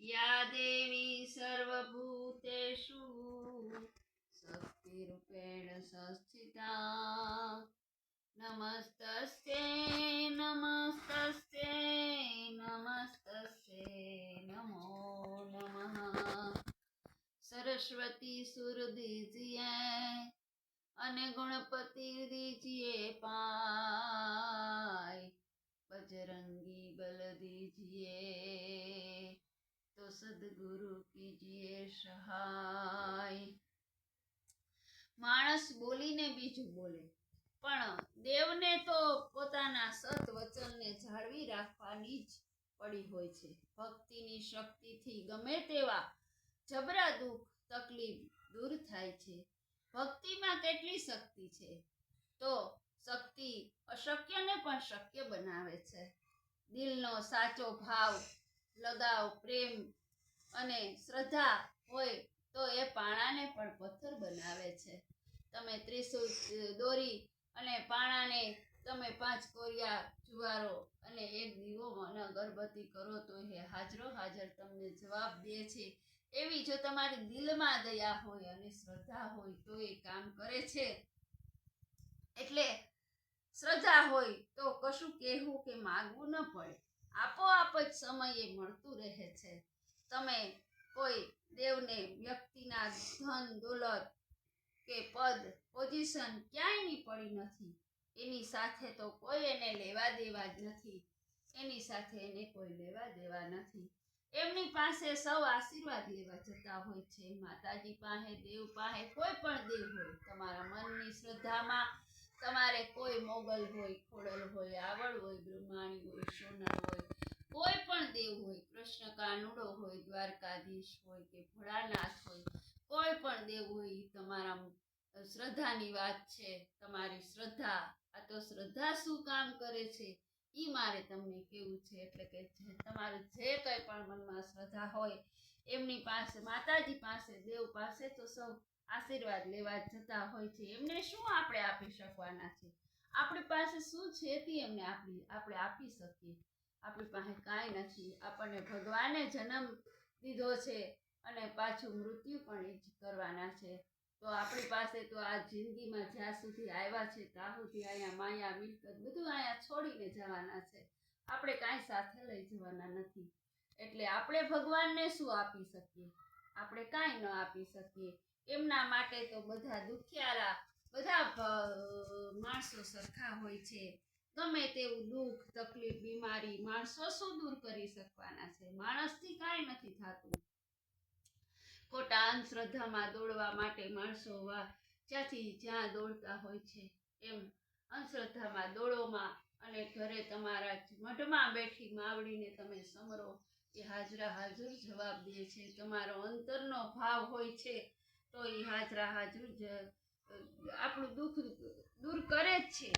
યા દેવી સર્વભૂતેષુ શક્તિરૂપેણ સંસ્થિતા નમસ્તસ્તે નમસ્તસ્તે નમસ્તસ્તે નમો નમઃ. સરસ્વતી સુરદીજીએ અને ગણપતિ દીજીએ પાય. બજરંગી બલ દીજીએ સદગુરુ કીજીએ સહાય માણસ બોલીને બીજું બોલે પણ દેવને તો પોતાના સત વચનને જાળવી રાખવાની જ પડી હોય છે. ભક્તિની શક્તિથી ગમે તેવા જબરા દુઃખ, તકલીફ દૂર થાય છે. ભક્તિમાં કેટલી શક્તિ છે? તો શક્તિ અશક્યને પણ શક્ય બનાવે છે. દિલનો સાચો ભાવ, લગાવ, પ્રેમ અને શ્રદ્ધા હોય તો એ પાણાને પણ પથ્થર બનાવે છે. તમે ત્રિશુલ દોરી અને પાણાને તમે પાંચ કોરિયા જુવારો અને એક દીવો અને અગરબત્તી કરો તો એ હાજરો હાજર તમને જવાબ દે છે. એવી જો તમારી દિલમાં દયા હોય અને શ્રદ્ધા હોય તો એ કામ કરે છે. એટલે શ્રદ્ધા હોય તો કશું કહેવું કે માગવું ન પડે. આપોઆપ જ સમયે મળતું રહે છે. તમે કોઈ દેવને, વ્યક્તિના ધન, દોલત કે પદ પોઝિશન ક્યાંયની પડી નથી. એની સાથે તો કોઈ એને લેવા દેવા જ નથી. એની સાથે એને કોઈ લેવા દેવા નથી. એમની પાસે સૌ આશીર્વાદ લેવા જતા હોય છે. માતાજી પાસે, દેવ પાસે કોઈ પણ દેવ હોય, તમારા મનની શ્રદ્ધામાં તમારે કોઈ મોગલ હોય, ખોડલ હોય, આવડ હોય, બ્રહ્માણી હોય, સોનર હોય, કોઈ પણ દેવ હોય કૃષ્ણ કાનુડો હોય, દ્વારકાધીશ હોય કે ભોળાનાથ હોય, કોઈ પણ દેવ હોય તમારા શ્રદ્ધાની વાત છે, તમારી શ્રદ્ધા, આ તો શ્રદ્ધા શું કામ કરે છે એ મારે તમને કેવું છે, એટલે કે જે તમારું જે કંઈ પણ મનમાં શ્રદ્ધા હોય, એમની પાસે, માતાજી પાસે, દેવ પાસે તો સૌ આશીર્વાદ લેવા જતા હોય છે, એમને શું આપણે આપી શકવાના છે? આપણી પાસે શું છે તે એમને આપી, આપણે આપી શકીએ. આપણી પાસે કાંઈ નથી. આપણને ભગવાને જન્મ દીધો છે અને પાછું મૃત્યુ પણ એ જ કરવાના છે. તો આપણી પાસે તો આ જિંદગીમાં જ્યાં સુધી આવ્યા છે, ત્યાં સુધી અહીંયા માયા, મિલકત બધું અહીંયા છોડીને જવાના છે. આપણે કાંઈ સાથે લઈ જવાના નથી. એટલે આપણે ભગવાનને શું આપી શકીએ? આપણે કાંઈ ન આપી શકીએ. એમના માટે તો બધા દુખિયારા, બધા માણસો સરખા હોય છે. ગમે તેવું દુઃખ, તકલીફ, બીમારી માણસો શું દૂર કરી શકવાના છે? માણસથી કાંઈ નથી થતું. ખોટા અંધશ્રદ્ધામાં દોડવા માટે માણસો જ્યાંથી જ્યાં દોડતા હોય છે એમ અંધશ્રદ્ધામાં દોડોમાં અને ઘરે તમારા મઢમાં બેઠી માવડીને તમે સમરો એ હાજરા હાજર જવાબ દે છે. તમારો અંતરનો ભાવ હોય છે તો એ હાજરા હાજર આપણું દુઃખ દૂર કરે જ છે.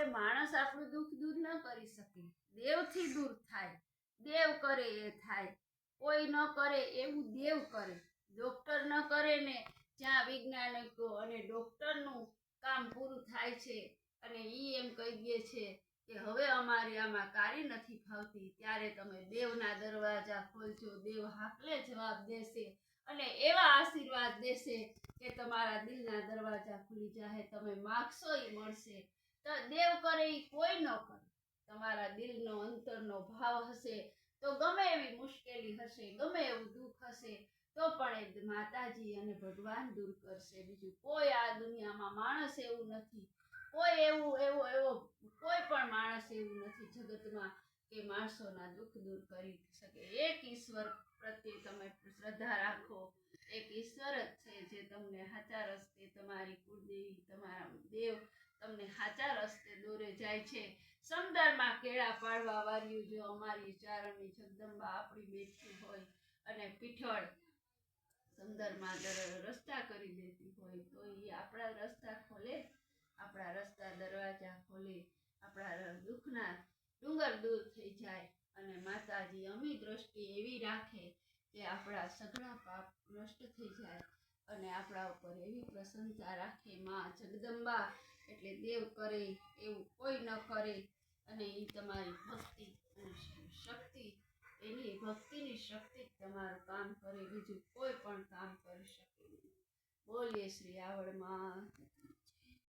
આપણે માણસ આપણું દુઃખ દૂર ન કરી શકે. દેવથી દૂર થાય. દેવ કરે એ થાય. કોઈ ન કરે એવું દેવ કરે. ડોક્ટર ન કરે ને જ્યાં વૈજ્ઞાનિકો અને ડોક્ટરનું કામ પૂરું થાય છે અને એ એમ કહી દે છે કે હવે અમારી આમાં કારી નથી ફાવતી. ત્યારે તમે દેવના દરવાજા ખોલજો. દેવ હાકલે જવાબ દેશે અને એવા આશીર્વાદ દેશે કે તમારા દિલના દરવાજા ખુલી જાય તમે માગશો એ મળશે. તો દેવ કરે એ કોઈ ન કરે. તમારા દિલનો અંતરનો ભાવ હશે તો ગમે એવી મુશ્કેલી હશે, ગમે એવું દુઃખ હશે, તો પણ એ માતાજી અને ભગવાન દૂર કરશે. બીજું કોઈ આ દુનિયામાં માણસ એવું નથી. કોઈ એવું, એવો એવો, કોઈ પણ માણસ એવું નથી જગતમાં કે માણસોના દુઃખ દૂર કરી શકે. એક ઈશ્વર પ્રત્યે તમે શ્રદ્ધા રાખો. એક ઈશ્વર જ છે જે તમને હાચા રસ્તે તમારી કુળદેવી, તમારા દેવ તમને સાચા રસ્તે દોરે જાય છે. સમદરમાં કેળા પાડવા વાર્યું જો અમારી ચારણની જગદંબા આપણી બેઠી હોય અને પીઠળ સમદરમાં દર- રસ્તા કરી દેતી હોય, તો એ આપણા રસ્તા ખોલે, આપણા રસ્તા દરવાજા ખોલે, આપણા દુઃખના ડુંગર દૂર થઈ જાય અને માતાજી અમી દ્રષ્ટિ એવી રાખે કે આપણા સઘળા પાપ નષ્ટ થઈ જાય અને આપણા ઉપર એવી પ્રસન્નતા રાખે. માં જગદંબા એટલે દેવ કરે એવું કોઈ ન કરે અને એ તમારી ભક્તિ અને શક્તિ, એની ભક્તિની શક્તિ તમારું કામ કરે, બીજું કોઈ પણ કામ કરી શકે બોલીએ શ્રી આવડમાં